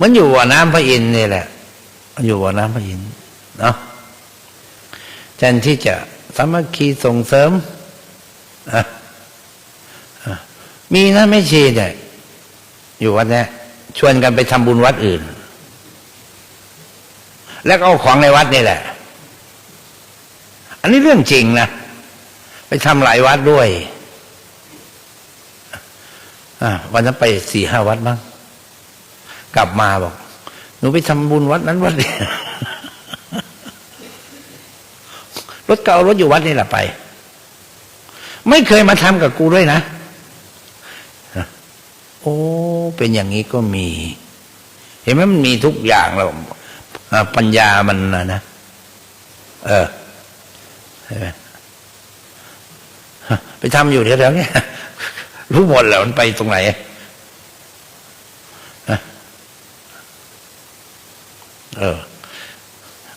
มันอยู่บ่อน้ำพระอินทร์นี่แหละ อยู่บ่อน้ำพระอินทร์เนาะแทนที่จะสามัคคีส่งเสริมมีนะไม่ชีเนี่ยอยู่วัดนี้ชวนกันไปทำบุญวัดอื่น แล้วก็เอาของในวัดนี่แหละ อันนี้เรื่องจริงนะไปทำหลายวัดด้วยวันนั้นไปสี่ห้าวัดมั้ง กลับมาบอก หนูไปทำบุญวัดนั้นวัดนี้รถเก่ารถอยู่วัดนี่แหละไป ไม่เคยมาทำกับกูด้วยนะ โอ้ เป็นอย่างนี้ก็มี เห็นไหมมันมีทุกอย่างแล้วอ่าปัญญามันนะนะ เออไปทำอยู่แถวๆนี้รู้หมดแล้วมันไปตรงไหนฮะ เออ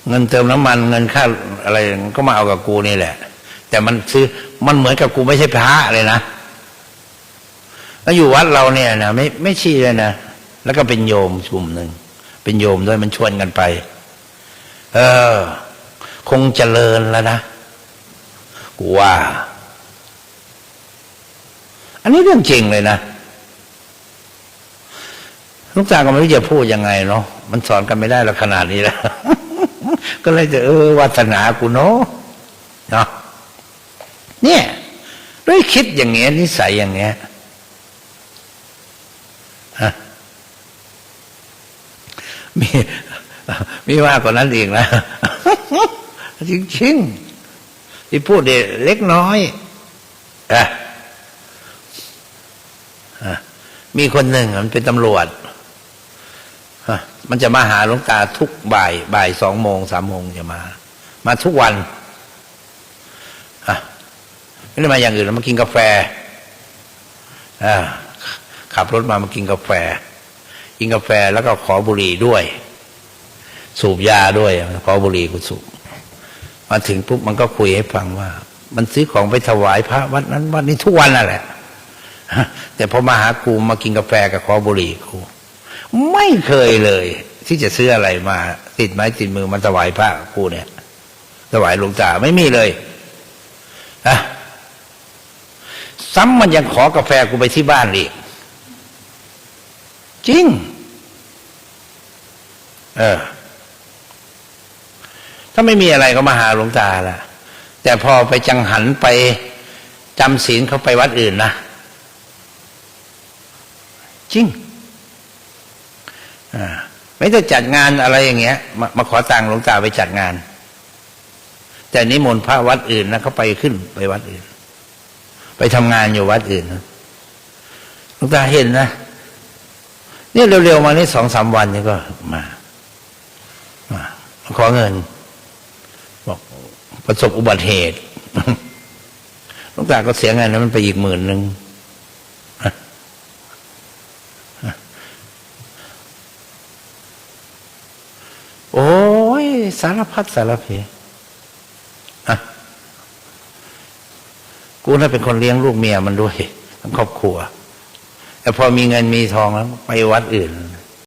เงินเติมน้ำมันเงินค่าอะไรก็มาเอากับกูนี่แหละ แต่มันซื้อมันเหมือนกับกูไม่ใช่พระเลยนะแล้วอยู่วัดเราเนี่ยนะไม่ไม่ชี้เลยนะแล้วก็เป็นโยมชุมหนึ่งเป็นโยมด้วยมันชวนกันไป เออ คงเจริญแล้วนะกูว่า อันนี้เรื่องจริงเลยนะ ลูกตาก็ไม่รู้จะพูดยังไงเนาะมันสอนกันไม่ได้ล้วขนาดนี้แล้วก็เลยจะเออวาสนากูเนาะเนาะเนี่ยด้วยคิดอย่างเงี้ยนิสัยอย่างเงี้ยมีมีมากกว่านั้นอีกนะจริงๆที่พูดเด็เล็กน้อยอะอะมีคนหนึ่งมันเป็นตำรวจ มันจะมาหาหลวงตาทุกบ่าย บ่ายสองโมงสามโมงจะมา มาทุกวันไม่ได้มาอย่างอื่นมากินกาแฟขับรถมามากินกาแฟ กินกาแฟแล้วก็ขอบุหรี่ด้วย สูบยาด้วย ขอบุหรี่กูสูบมาถึงปุ๊บมันก็คุยให้ฟังว่า มันซื้อของไปถวายพระวัดนั้นวัดนี้ทุกวันนั่นแหละแต่พอมาหากูมากินกาแฟกับขอบุหรี่กู ไม่เคยเลย ที่จะซื้ออะไรมา ติดไม้ติดมือมันถวายพระกูเนี่ยถวายหลวงตาไม่มีเลยอะซ้ำมันยังขอกาแฟกูไปที่บ้านอีกจริง เออ ถ้าไม่มีอะไรก็มาหาหลวงตาละแต่พอไปจังหันไปจำศีลเขาไปวัดอื่นนะจริง ไม่ได้จัดงานอะไรอย่างเงี้ย มามาขอตังค์หลวงตาไปจัดงาน แต่นิมนต์พระวัดอื่นนะเขาไปขึ้นไปวัดอื่น ไปทำงานอยู่วัดอื่นหลวงตาเห็นนะเนี่ยเร็วๆมานี่สองสามวันนี่ก็มามาขอเงิน บอกประสบอุบัติเหตุหลวงตาก็เสียเงินนั้นมันไปอีกหมื่นหนึ่ง โอ้ย สารพัดสารเพอะกูน่าเป็นคนเลี้ยงลูกเมียมันด้วยทั้งครอบครัวแต่พอมีเงินมีทองแล้ว ไปวัดอื่น